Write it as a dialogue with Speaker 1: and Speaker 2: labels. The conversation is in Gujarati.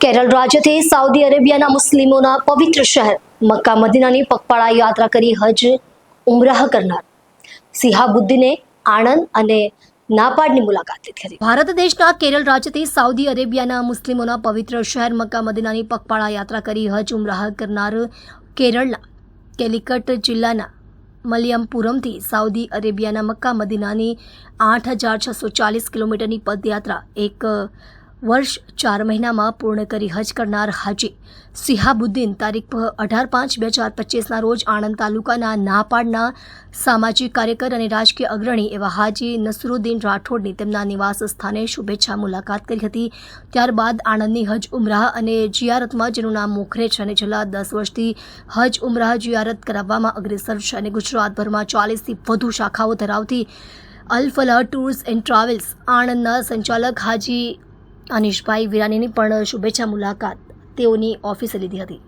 Speaker 1: કેરળ રાજ્યથી સાઉદી અરેબિયાના મુસ્લિમોના પવિત્ર શહેર મક્કા મદીનાની પગપાળા યાત્રા કરી હજ ઉમરાહ કરનાર. સિહાબુદ્દીને આણંદ અને નાપાડની મુલાકાત હતી. ભારત દેશના કેરળ રાજ્યથી સાઉદી અરેબિયાના મુસ્લિમોના પવિત્ર શહેર મક્કા મદીનાની પગપાળા યાત્રા કરી હજ ઉમરાહ કરનાર કેરળના કેલિકટ જિલ્લાના મલિયમપુરમથી સાઉદી અરેબિયાના મક્કા મદીનાની આઠ હજાર છસો ચાલીસ કિલોમીટરની પદયાત્રા એક વર્ષ ચાર મહિનામાં પૂર્ણ કરી હજ કરનાર હાજી સિહાબુદ્દીન તારીખ અઢાર પાંચ બે હજાર પચીસના રોજ આણંદ તાલુકાના નાપાડના સામાજિક કાર્યકર અને રાજકીય અગ્રણી એવા હાજી નસરુદ્દીન રાઠોડની તેમના નિવાસ સ્થાને શુભેચ્છા મુલાકાત કરી હતી. ત્યારબાદ આણંદની હજ ઉમરાહ અને જિયારતમાં, જેનું નામ મોખરે છે અને છેલ્લા દસ વર્ષથી હજ ઉમરાહ જિયારત કરાવવામાં અગ્રેસર છે અને ગુજરાતભરમાં ચાલીસથી વધુ શાખાઓ ધરાવતી Al Falah tours and travels આણંદના સંચાલક હાજી અનિશભાઈ વિરાનીની પણ શુભેચ્છા મુલાકાત. તેઓની ઓફિસે લીધી હતી.